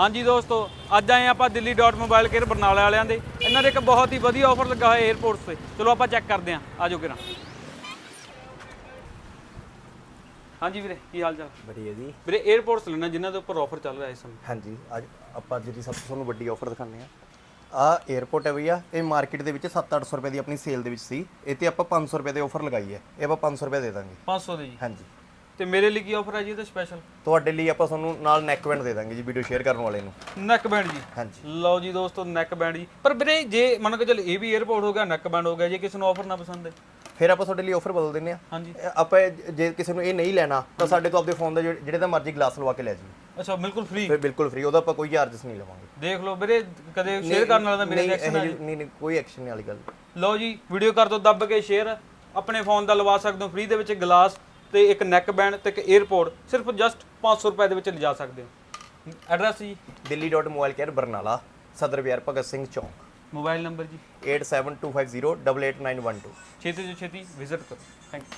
ਹਾਂਜੀ ਦੋਸਤੋ ਅੱਜ ਆਏ ਆਪਾਂ Delhi dot mobile care Barnala ਵਾਲਿਆਂ ਦੇ। ਇਹਨਾਂ ਦੇ ਇੱਕ ਬਹੁਤ ਹੀ ਵਧੀਆ ਆਫਰ ਲੱਗਾ ਹੋਇਆ 에ਅਰਪੋਰਟਸ ਤੇ। ਚਲੋ ਆਪਾਂ ਚੈੱਕ ਕਰਦੇ ਆਂ ਆਜੋ ਕਿਰਾ। ਹਾਂਜੀ ਵੀਰੇ ਕੀ ਹਾਲ ਚਾਲ? ਵਧੀਆ ਜੀ। ਵੀਰੇ 에ਅਰਪੋਰਟਸ ਲੈਣਾ ਜਿਨ੍ਹਾਂ ਦੇ ਉੱਪਰ ਆਫਰ ਚੱਲ ਰਿਹਾ ਇਸ ਸਮੇਂ। ਹਾਂਜੀ ਅੱਜ ਆਪਾਂ ਜਿਹੜੀ ਸਭ ਤੋਂ ਤੁਹਾਨੂੰ ਵੱਡੀ ਆਫਰ ਦਿਖਾਉਂਦੇ ਆ ਆ 에ਅਰਪੋਰਟ ਹੈ ਭਈਆ ਇਹ ਮਾਰਕੀਟ ਦੇ ਵਿੱਚ 7-800 ਰੁਪਏ ਦੀ ਆਪਣੀ ਸੇਲ ਦੇ ਵਿੱਚ ਸੀ। ਇਹ ਤੇ ਆਪਾਂ 500 ਰੁਪਏ ਦੇ ਆਫਰ ਲਗਾਈ ਹੈ। ਇਹ ਆਪਾਂ 500 ਰੁਪਏ ਦੇ ਦਾਂਗੇ। 500 ਦੇ ਜੀ। ਹਾਂਜੀ। ਤੇ ਮੇਰੇ ਲਈ ਕੀ ਆਫਰ ਹੈ ਜੀ ਇਹਦਾ ਸਪੈਸ਼ਲ ਤੁਹਾਡੇ ਲਈ ਆਪਾਂ ਤੁਹਾਨੂੰ ਨਾਲ ਨੈਕ ਬੈਂਡ ਦੇ ਦਾਂਗੇ ਜੀ ਵੀਡੀਓ ਸ਼ੇਅਰ ਕਰਨ ਵਾਲੇ ਨੂੰ। ਨੈਕ ਬੈਂਡ ਜੀ? ਹਾਂਜੀ। ਲਓ ਜੀ ਦੋਸਤੋ ਨੈਕ ਬੈਂਡ ਜੀ। ਪਰ ਵੀਰੇ ਜੇ ਮੰਨ ਕੇ ਚੱਲ ਇਹ ਵੀ 에어ਪੋਰਟ ਹੋ ਗਿਆ ਨੈਕ ਬੈਂਡ ਹੋ ਗਿਆ ਜੇ ਕਿਸੇ ਨੂੰ ਆਫਰ ਨਾ ਪਸੰਦ ਹੈ? ਫਿਰ ਆਪਾਂ ਤੁਹਾਡੇ ਲਈ ਆਫਰ ਬਦਲ ਦਿੰਨੇ ਆ ਹਾਂਜੀ। ਆਪਾਂ ਜੇ ਕਿਸੇ ਨੂੰ ਇਹ ਨਹੀਂ ਲੈਣਾ ਤਾਂ ਸਾਡੇ ਤੋਂ ਆਪਦੇ ਫੋਨ ਦਾ ਜਿਹੜੇ ਦਾ ਮਰਜ਼ੀ ਗਲਾਸ ਲਵਾ ਕੇ ਲੈ ਜਾਓ ਅੱਛਾ ਬਿਲਕੁਲ ਫ੍ਰੀ ਫਿਰ ਬਿਲਕੁਲ ਫ੍ਰੀ ਉਹਦਾ ਆਪਾਂ ਕੋਈ ਚਾਰਜਸ ਨਹੀਂ ਲਵਾਂਗੇ। ਦੇਖ ਲਓ ਵੀਰੇ ਕਦੇ ਸ਼ੇਅਰ ਕਰਨ ਵਾਲਾ ਤਾਂ ਮੇਰੇ ਐਕਸ਼ਨ ਨਹੀਂ ਨਹੀਂ ਕੋਈ ਐਕਸ਼ਨ ਵਾਲੀ ਗੱਲ। ਲਓ ਜੀ ਵੀਡੀਓ ਕਰ ਦੋ ਦੱਬ ਕੇ ਸ਼ੇਅਰ ਆਪਣੇ ਫੋਨ ਦਾ ਲਵਾ ਸਕਦੇ ਹੋ ਫ੍ਰੀ ਦੇ ਵਿੱਚ ਗਲਾਸ ਤੇ ਇੱਕ ਨੈਕ ਬੈਂਡ ਤੇ ਇੱਕ 에ਅਰਪੋਰਟ ਸਿਰਫ ਜਸਟ 500 ਰੁਪਏ ਦੇ ਵਿੱਚ ਲਿਜਾ ਸਕਦੇ ਹੋ। ਐਡਰੈਸ ਜੀ? Delhi dot mobile care Barnala Sadar Bihar Bhagat Singh ਚੌਂਕ। ਮੋਬਾਈਲ ਨੰਬਰ ਜੀ? 8725088912 ਛੇਤੀ ਤੋਂ ਛੇਤੀ ਵਿਜ਼ਿਟ ਕਰੋ। Thank you